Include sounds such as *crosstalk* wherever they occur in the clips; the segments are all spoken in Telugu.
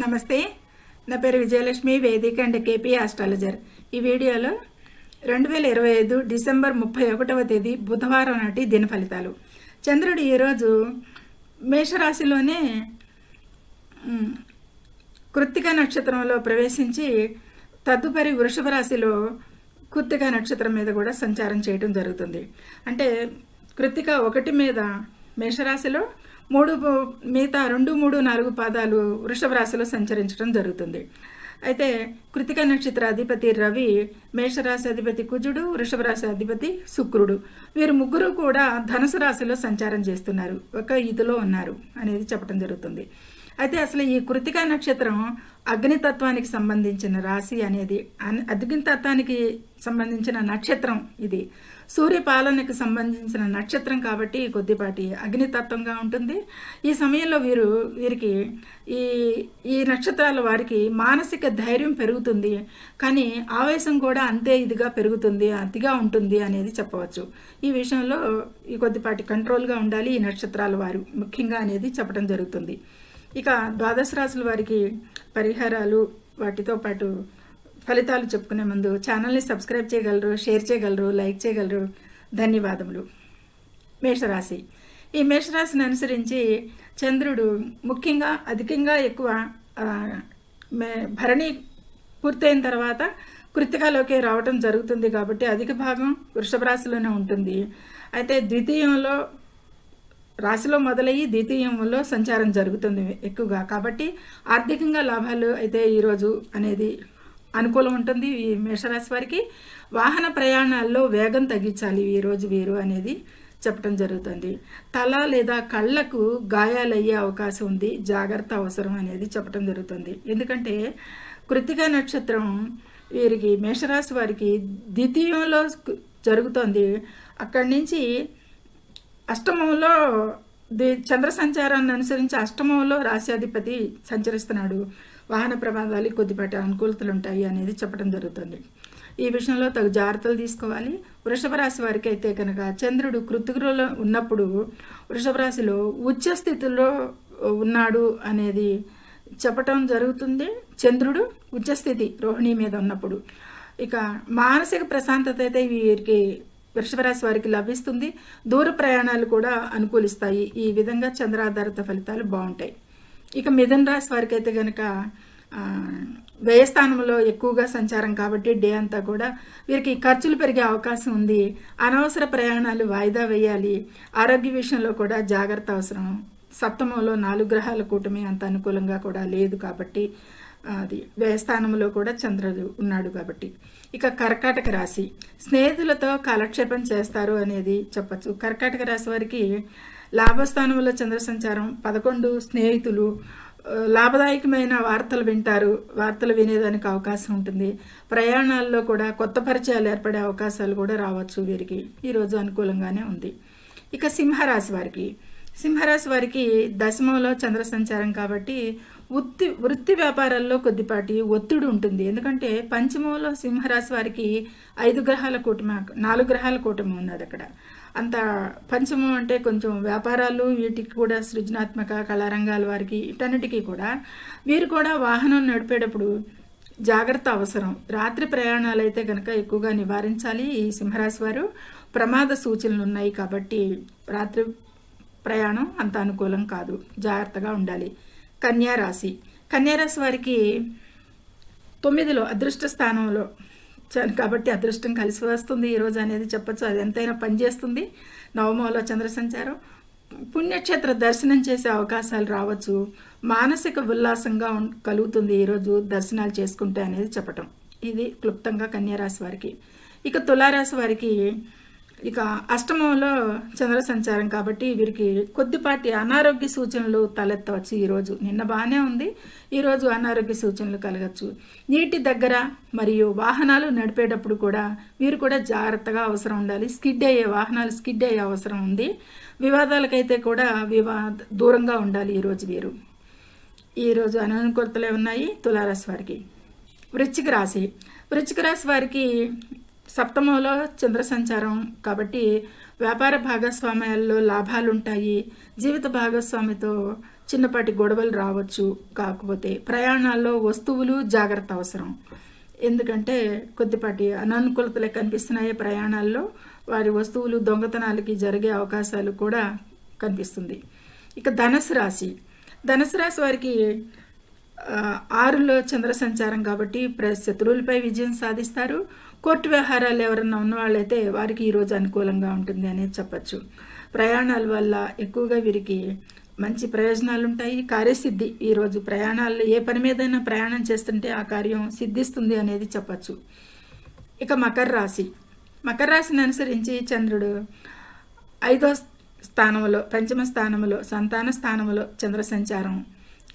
నమస్తే నా పేరు విజయలక్ష్మి వేదిక అండ్ కేపీ ఆస్ట్రాలజర్. ఈ వీడియోలో రెండు వేల ఇరవై ఐదు డిసెంబర్ ముప్పై ఒకటవ తేదీ బుధవారం నాటి దిన ఫలితాలు. చంద్రుడు ఈరోజు మేషరాశిలోనే కృత్తిక నక్షత్రంలో ప్రవేశించి తదుపరి వృషభ రాశిలో కృత్తిక నక్షత్రం మీద కూడా సంచారం చేయడం జరుగుతుంది. అంటే కృత్తిక ఒకటి మీద మేషరాశిలో మూడు మిగతా రెండు మూడు నాలుగు పాదాలు వృషభ రాశిలో సంచరించడం జరుగుతుంది. అయితే కృతిక నక్షత్ర అధిపతి రవి మేషరాశి అధిపతి కుజుడు వృషభ రాశి అధిపతి శుక్రుడు. వీరు ముగ్గురు కూడా ధనుసు రాశిలో సంచారం చేస్తున్నారు. ఒక ఇదిలో ఉన్నారు అనేది చెప్పడం జరుగుతుంది. అయితే అసలు ఈ కృతిక నక్షత్రం అగ్నితత్వానికి సంబంధించిన రాశి అనేది అన్- అగ్నితత్వానికి సంబంధించిన నక్షత్రం ఇది. సూర్యపాలనకు సంబంధించిన నక్షత్రం కాబట్టి కొద్దిపాటి అగ్నితత్వంగా ఉంటుంది. ఈ సమయంలో వీరు వీరికి ఈ ఈ నక్షత్రాల వారికి మానసిక ధైర్యం పెరుగుతుంది. కానీ ఆవేశం కూడా అంతే ఇదిగా పెరుగుతుంది అతిగా ఉంటుంది అనేది చెప్పవచ్చు. ఈ విషయంలో ఈ కొద్దిపాటి కంట్రోల్గా ఉండాలి ఈ నక్షత్రాల వారు ముఖ్యంగా అనేది చెప్పడం జరుగుతుంది. ఇక ద్వాదశ రాశుల వారికి పరిహారాలు వాటితో పాటు ఫలితాలు చెప్పుకునే ముందు ఛానల్ని సబ్స్క్రైబ్ చేయగలరు షేర్ చేయగలరు లైక్ చేయగలరు. ధన్యవాదములు. మేషరాశి. ఈ మేషరాశిని అనుసరించి చంద్రుడు ముఖ్యంగా అధికంగా ఎక్కువ భరణి పూర్తయిన తర్వాత కృతికలోకి రావటం జరుగుతుంది కాబట్టి అధిక భాగం వృషభ రాశిలోనే ఉంటుంది. అయితే ద్వితీయంలో రాశిలో మొదలయ్యి ద్వితీయంలో సంచారం జరుగుతుంది ఎక్కువగా. కాబట్టి ఆర్థికంగా లాభాలు అయితే ఈరోజు అనేది అనుకూలం ఉంటుంది. ఈ మేషరాశి వారికి వాహన ప్రయాణాల్లో వేగం తగ్గించాలి. ఈరోజు వీరు అనేది చెప్పడం జరుగుతుంది. తల లేదా కళ్ళకు గాయాలయ్యే అవకాశం ఉంది. జాగ్రత్త అవసరం అనేది చెప్పడం జరుగుతుంది. ఎందుకంటే కృతిక నక్షత్రం వీరికి మేషరాశి వారికి ద్వితీయంలో జరుగుతోంది. అక్కడి నుంచి అష్టమంలో ది చంద్ర సంచారాన్ని అనుసరించి అష్టమంలో రాశ్యాధిపతి సంచరిస్తున్నాడు. వాహన ప్రమాదాలు కొద్దిపాటి అనుకూలతలు ఉంటాయి అనేది చెప్పడం జరుగుతుంది. ఈ విషయంలో తగు జాగ్రత్తలు తీసుకోవాలి. వృషభ రాశి వారికి అయితే కనుక చంద్రుడు కృతికలో ఉన్నప్పుడు వృషభ రాశిలో ఉచ్చ స్థితిలో ఉన్నాడు అనేది చెప్పటం జరుగుతుంది. చంద్రుడు ఉచ్చస్థితి రోహిణి మీద ఉన్నప్పుడు. ఇక మానసిక ప్రశాంతత అయితే వీరికి వృషభరాశి వారికి లభిస్తుంది. దూర ప్రయాణాలు కూడా అనుకూలిస్తాయి. ఈ విధంగా చంద్రాధారిత ఫలితాలు బాగుంటాయి. ఇక మిథున రాశి వారికి అయితే కనుక వ్యయస్థానంలో ఎక్కువగా సంచారం కాబట్టి డే అంతా కూడా వీరికి ఖర్చులు పెరిగే అవకాశం ఉంది. అనవసర ప్రయాణాలు వాయిదా వేయాలి. ఆరోగ్య విషయంలో కూడా జాగ్రత్త అవసరం. సప్తమంలో నాలుగు గ్రహాల కూటమి అంత అనుకూలంగా కూడా లేదు కాబట్టి అది వ్యయస్థానంలో కూడా చంద్రుడు ఉన్నాడు కాబట్టి. ఇక కర్కాటక రాశి. స్నేహితులతో కాలక్షేపం చేస్తారు అనేది చెప్పచ్చు. కర్కాటక రాశి వారికి లాభస్థానంలో చంద్ర సంచారం పదకొండు స్నేహితులు లాభదాయకమైన వార్తలు వింటారు వార్తలు వినేదానికి అవకాశం ఉంటుంది. ప్రయాణాల్లో కూడా కొత్త పరిచయాలు ఏర్పడే అవకాశాలు కూడా రావచ్చు వీరికి. ఈరోజు అనుకూలంగానే ఉంది. ఇక సింహరాశి వారికి. సింహరాశి వారికి దశమంలో చంద్ర సంచారం కాబట్టి వృత్తి వృత్తి వ్యాపారాల్లో కొద్దిపాటి ఒత్తిడి ఉంటుంది. ఎందుకంటే పంచమంలో సింహరాశి వారికి ఐదు గ్రహాల కూటమి నాలుగు గ్రహాల కూటమి ఉన్నది అక్కడ. అంత పంచమం అంటే కొంచెం వ్యాపారాలు వీటికి కూడా సృజనాత్మక కళారంగాల వారికి ఇటన్నిటికీ కూడా వీరు కూడా వాహనం నడిపేటప్పుడు జాగ్రత్త అవసరం. రాత్రి ప్రయాణాలు అయితే కనుక ఎక్కువగా నివారించాలి ఈ సింహరాశి వారు. ప్రమాద సూచనలు ఉన్నాయి కాబట్టి రాత్రి ప్రయాణం అంత అనుకూలం కాదు. జాగ్రత్తగా ఉండాలి. కన్యారాశి. కన్యారాశి వారికి తొమ్మిదిలో అదృష్ట స్థానంలో చ- కాబట్టి అదృష్టం కలిసి వస్తుంది. ఈరోజు అనేది చెప్పచ్చు. అది ఎంతైనా పనిచేస్తుంది నవమంలో చంద్ర సంచారం పుణ్యక్షేత్ర దర్శనం చేసే అవకాశాలు రావచ్చు. మానసిక ఉల్లాసంగా ఉం- కలుగుతుంది ఈరోజు దర్శనాలు చేసుకుంటే అనేది చెప్పటం. ఇది క్లుప్తంగా కన్యారాశి వారికి. ఇక తులారాశి వారికి ఇక అష్టమంలో చంద్ర సంచారం కాబట్టి వీరికి కొద్దిపాటి అనారోగ్య సూచనలు తలెత్తవచ్చు ఈరోజు నిన్న బాగానే ఉంది. ఈరోజు అనారోగ్య సూచనలు కలగచ్చు. నీటి దగ్గర మరియు వాహనాలు నడిపేటప్పుడు కూడా వీరు కూడా జాగ్రత్తగా అవసరం ఉండాలి. స్కిడ్ అయ్యే వాహనాలు స్కిడ్ అయ్యే అవసరం ఉంది. వివాదాలకైతే కూడా వివా దూరంగా ఉండాలి ఈరోజు వీరు. ఈరోజు అననుకూలతలే ఉన్నాయి తులారాశి వారికి. వృశ్చిక రాశి. వృశ్చిక రాశి వారికి సప్తమంలో చంద్ర సంచారం కాబట్టి వ్యాపార భాగస్వామ్యాల్లో లాభాలుంటాయి. జీవిత భాగస్వామితో చిన్నపాటి గొడవలు రావచ్చు కాకపోతే ప్రయాణాల్లో వస్తువులు జాగ్రత్త అవసరం. ఎందుకంటే కొద్దిపాటి అననుకూలతలే కనిపిస్తున్నాయి ప్రయాణాల్లో. వారి వస్తువులు దొంగతనాలకి జరిగే అవకాశాలు కూడా కనిపిస్తుంది. ఇక ధనుసు రాశి. ధనుసు రాశి వారికి ఆరులో చంద్ర సంచారం కాబట్టి ప్ర- శత్రువులపై విజయం సాధిస్తారు. కోర్టు వ్యవహారాలు ఎవరన్నా ఉన్నవాళ్ళైతే వారికి ఈరోజు అనుకూలంగా ఉంటుంది అనేది చెప్పచ్చు. ప్రయాణాల వల్ల ఎక్కువగా వీరికి మంచి ప్రయోజనాలు ఉంటాయి కార్యసిద్ధి ఈరోజు ప్రయాణాలు ఏ పని మీదైనా ప్రయాణం చేస్తుంటే ఆ కార్యం సిద్ధిస్తుంది అనేది చెప్పచ్చు. ఇక మకర రాశి. మకర రాశిని అనుసరించి చంద్రుడు ఐదో స్థానంలో పంచమ స్థానంలో సంతాన స్థానంలో చంద్ర సంచారం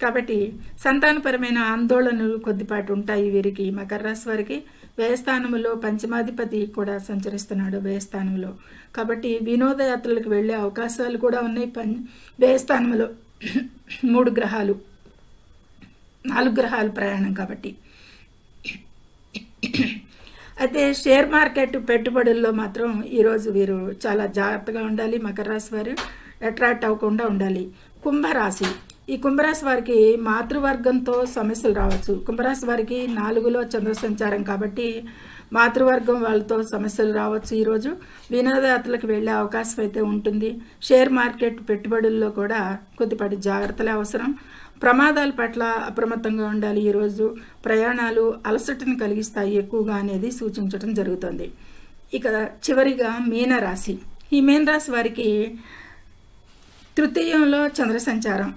కాబట్టి సంతానపరమైన ఆందోళనలు కొద్దిపాటి ఉంటాయి వీరికి. మకర రాశి వారికి వ్యయస్థానంలో పంచమాధిపతి కూడా సంచరిస్తున్నాడు వ్యయస్థానంలో కాబట్టి వినోదయాత్రలకు వెళ్ళే అవకాశాలు కూడా ఉన్నాయి. పం వ్యయస్థానంలో *coughs* మూడు గ్రహాలు నాలుగు గ్రహాలు ప్రయాణం కాబట్టి. *coughs* అయితే షేర్ మార్కెట్ పెట్టుబడుల్లో మాత్రం ఈరోజు వీరు చాలా జాగ్రత్తగా ఉండాలి. మకర రాశి వారు అట్రాక్ట్ అవ్వకుండా ఉండాలి. కుంభరాశి ఈ కుంభరాశి వారికి మాతృవర్గంతో సమస్యలు రావచ్చు. కుంభరాశి వారికి నాలుగులో చంద్ర సంచారం కాబట్టి మాతృవర్గం వాళ్ళతో సమస్యలు రావచ్చు. ఈరోజు వినోదయాత్రలకు వెళ్ళే అవకాశం అయితే ఉంటుంది. షేర్ మార్కెట్ పెట్టుబడుల్లో కూడా కొద్దిపాటి జాగ్రత్తలే అవసరం. ప్రమాదాల పట్ల అప్రమత్తంగా ఉండాలి. ఈరోజు ప్రయాణాలు అలసటను కలిగిస్తాయి ఎక్కువగా అనేది సూచించడం జరుగుతుంది. ఇక చివరిగా మీనరాశి. ఈ మీనరాశి వారికి తృతీయంలో చంద్ర సంచారం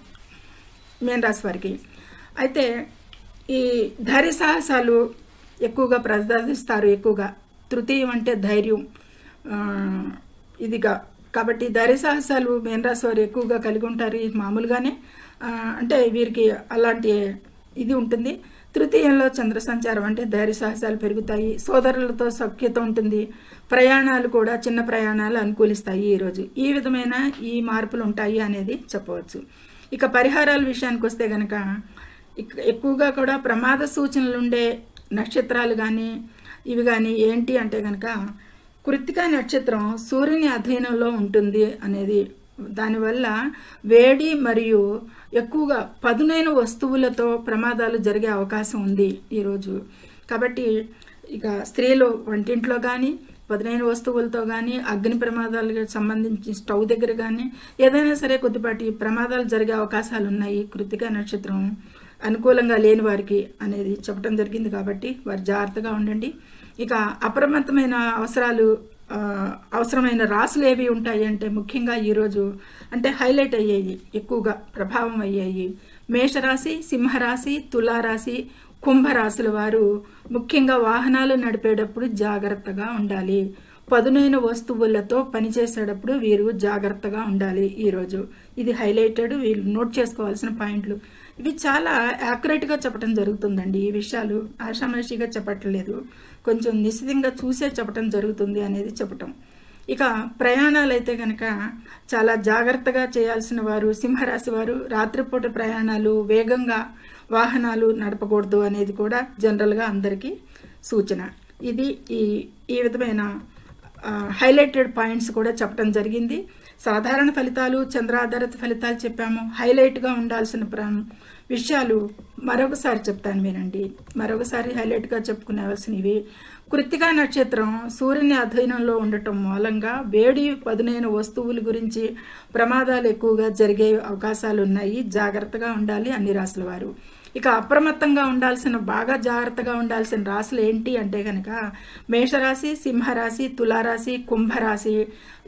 మీనరాశి వారికి. అయితే ఈ ధైర్య సాహసాలు ఎక్కువగా ప్రదర్శిస్తారు ఎక్కువగా. తృతీయం అంటే ధైర్యం. ఇదిగా. కాబట్టి ధైర్య సాహసాలు మీనరాశి వారు ఎక్కువగా కలిగి ఉంటారు ఇది మామూలుగానే. అంటే వీరికి అలాంటి ఇది ఉంటుంది. తృతీయంలో చంద్ర సంచారం అంటే ధైర్య సాహసాలు పెరుగుతాయి సోదరులతో సఖ్యత ఉంటుంది ప్రయాణాలు కూడా చిన్న ప్రయాణాలు అనుకూలిస్తాయి ఈరోజు. ఈ విధమైన ఈ మార్పులు ఉంటాయి అనేది చెప్పవచ్చు. ఇక పరిహారాల విషయానికి వస్తే గనక ఎక్కువగా కూడా ప్రమాద సూచనలు ఉండే నక్షత్రాలు కానీ ఇవి కానీ ఏంటి అంటే కనుక కృత్తికా నక్షత్రం సూర్యుని అధీనంలో ఉంటుంది అనేది. దానివల్ల వేడి మరియు ఎక్కువగా పదునైన వస్తువులతో ప్రమాదాలు జరిగే అవకాశం ఉంది ఈరోజు కాబట్టి ఇక స్త్రీలు వంటింట్లో కానీ పదునైన వస్తువులతో కానీ అగ్ని ప్రమాదాలకు సంబంధించి స్టవ్ దగ్గర కానీ ఏదైనా సరే కొద్దిపాటి ప్రమాదాలు జరిగే అవకాశాలు ఉన్నాయి. కృతిక నక్షత్రం అనుకూలంగా లేని వారికి అనేది చెప్పడం జరిగింది కాబట్టి వారు జాగ్రత్తగా ఉండండి. ఇక అప్రమత్తమైన అవసరాలు అవసరమైన రాసులు ఏవి ఉంటాయి అంటే ముఖ్యంగా ఈరోజు అంటే హైలైట్ అయ్యాయి ఎక్కువగా ప్రభావం అయ్యాయి మేషరాశి సింహరాశి తులారాశి కుంభరాశుల వారు ముఖ్యంగా వాహనాలు నడిపేటప్పుడు జాగ్రత్తగా ఉండాలి. పదునైన వస్తువులతో పనిచేసేటప్పుడు వీరు జాగ్రత్తగా ఉండాలి ఈరోజు ఇది హైలైటెడ్ వీళ్ళు నోట్ చేసుకోవాల్సిన పాయింట్లు. ఇవి చాలా యాక్యురేట్గా చెప్పడం జరుగుతుందండి. ఈ విషయాలు ఆషామాషిగా చెప్పట్లేదు. కొంచెం నిశ్చితంగా చూసే చెప్పడం జరుగుతుంది అనేది చెప్పటం. ఇక ప్రయాణాలు అయితే కనుక చాలా జాగ్రత్తగా చేయాల్సిన వారు సింహరాశి వారు రాత్రిపూట ప్రయాణాలు వేగంగా వాహనాలు నడపకూడదు అనేది కూడా జనరల్గా అందరికీ సూచన. ఇది ఈ ఈ విధమైన హైలైటెడ్ పాయింట్స్ కూడా చెప్పడం జరిగింది. సాధారణ ఫలితాలు చంద్రాధారిత ఫలితాలు చెప్పాము. హైలైట్గా ఉండాల్సిన ప్ర విషయాలు మరొకసారి చెప్తాను వినండి. మరొకసారి హైలైట్గా చెప్పుకునేవలసినవి. కృత్తికా నక్షత్రం సూర్యుని అధీనంలో ఉండటం మూలంగా వేడి పదునైన వస్తువుల గురించి ప్రమాదాలు ఎక్కువగా జరిగే అవకాశాలు ఉన్నాయి జాగ్రత్తగా ఉండాలి అన్ని రాసుల వారు ఇక అప్రమత్తంగా ఉండాల్సిన బాగా జాగ్రత్తగా ఉండాల్సిన రాశులు ఏంటి అంటే కనుక మేషరాశి సింహరాశి తులారాశి కుంభరాశి.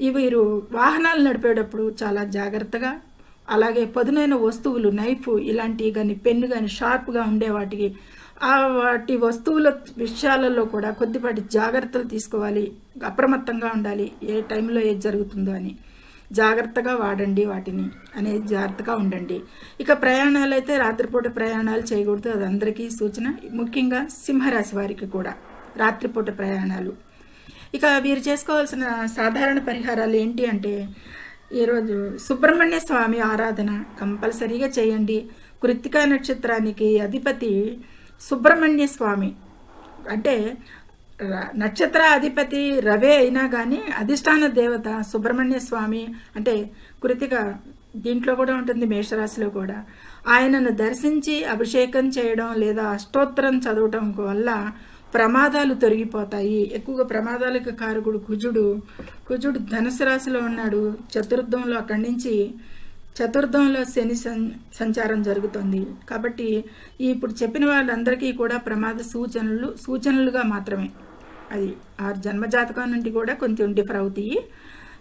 వీరు వాహనాలు నడిపేటప్పుడు చాలా జాగ్రత్తగా అలాగే పదునైన వస్తువులు నైఫ్ ఇలాంటివి కానీ పెన్ను కానీ షార్ప్గా ఉండే వాటికి ఆ వాటి వస్తువుల విషయాలలో కూడా కొద్దిపాటి జాగ్రత్తలు తీసుకోవాలి. అప్రమత్తంగా ఉండాలి. ఏ టైంలో ఏది జరుగుతుందో అని. జాగ్రత్తగా వాడండి వాటిని అనేది జాగ్రత్తగా ఉండండి. ఇక ప్రయాణాలు అయితే రాత్రిపూట ప్రయాణాలు చేయకూడదు. అది అందరికీ సూచన. ముఖ్యంగా సింహరాశి వారికి కూడా రాత్రిపూట ప్రయాణాలు. ఇక వీరు చేసుకోవాల్సిన సాధారణ పరిహారాలు ఏంటి అంటే ఈరోజు సుబ్రహ్మణ్య స్వామి ఆరాధన కంపల్సరీగా చేయండి. కృత్తికా నక్షత్రానికి అధిపతి సుబ్రహ్మణ్య స్వామి. అంటే నక్షత్ర అధిపతి రవే అయినా కానీ అధిష్టాన దేవత సుబ్రహ్మణ్య స్వామి అంటే కృతిక దీంట్లో కూడా ఉంటుంది మేషరాశిలో కూడా. ఆయనను దర్శించి అభిషేకం చేయడం లేదా అష్టోత్తరం చదవటం వల్ల ప్రమాదాలు తొలగిపోతాయి. ఎక్కువగా ప్రమాదాలకు కారకుడు కుజుడు. కుజుడు ధనుసు రాశిలో ఉన్నాడు. చతుర్థంలో అక్కడి నుంచి చతుర్థంలో శని సం- సంచారం జరుగుతుంది. కాబట్టి ఇప్పుడు చెప్పిన వాళ్ళందరికీ కూడా ప్రమాద సూచనలు సూచనలుగా మాత్రమే. అది ఆ జన్మజాతకం నుండి కూడా కొంచెం డిఫర్ అవుతాయి.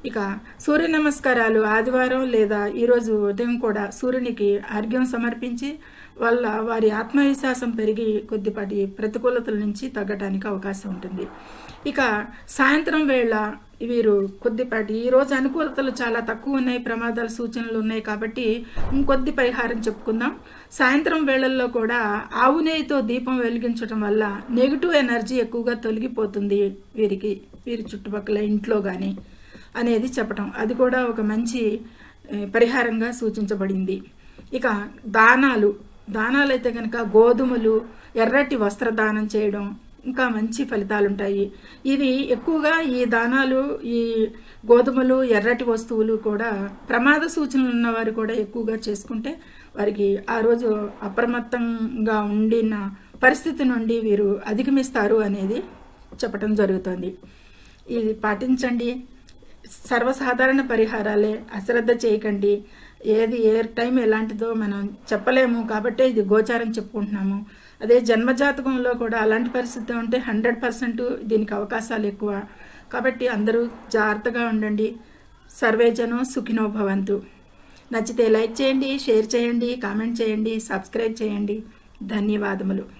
ఇక సూర్య నమస్కారాలు ఆదివారం లేదా ఈరోజు ఉదయం కూడా సూర్యునికి అర్ఘ్యం సమర్పించి వల్ల వారి ఆత్మవిశ్వాసం పెరిగి కొద్దిపాటి ప్రతికూలతల నుంచి తగ్గటానికి అవకాశం ఉంటుంది. ఇక సాయంత్రం వేళ వీరు కొద్దిపాటి ఈరోజు అనుకూలతలు చాలా తక్కువ ఉన్నాయి ప్రమాదాల సూచనలు ఉన్నాయి కాబట్టి ఇంకొద్ది పరిహారం చెప్పుకుందాం. సాయంత్రం వేళల్లో కూడా ఆవు నెయ్యితో దీపం వెలిగించడం వల్ల నెగిటివ్ ఎనర్జీ ఎక్కువగా తొలగిపోతుంది వీరికి వీరి చుట్టుపక్కల ఇంట్లో కానీ అనేది చెప్పటం. అది కూడా ఒక మంచి పరిహారంగా సూచించబడింది. ఇక దానాలు దానాలు అయితే కనుక గోధుమలు ఎర్రటి వస్త్రదానం చేయడం ఇంకా మంచి ఫలితాలు ఉంటాయి ఇది ఎక్కువగా ఈ దానాలు ఈ గోధుమలు ఎర్రటి వస్తువులు కూడా ప్రమాద సూచనలు ఉన్నవారు కూడా ఎక్కువగా చేసుకుంటే వారికి ఆ రోజు అప్రమత్తంగా ఉండిన పరిస్థితి నుండి వీరు అధిగమిస్తారు అనేది చెప్పటం జరుగుతుంది. ఇది పాటించండి. సర్వసాధారణ పరిహారాలే అశ్రద్ధ చేయకండి. ఏది ఏ టైం ఎలాంటిదో మనం చెప్పలేము. కాబట్టి ఇది గోచారం చెప్పుకుంటున్నాము. అదే జన్మజాతకంలో కూడా అలాంటి పరిస్థితి ఉంటే హండ్రెడ్ పర్సెంట్ దీనికి అవకాశాలు ఎక్కువ. కాబట్టి అందరూ జాగ్రత్తగా ఉండండి. సర్వేజనం సుఖినో భవంతు. నచ్చితే లైక్ చేయండి షేర్ చేయండి కామెంట్ చేయండి సబ్స్క్రైబ్ చేయండి. ధన్యవాదములు.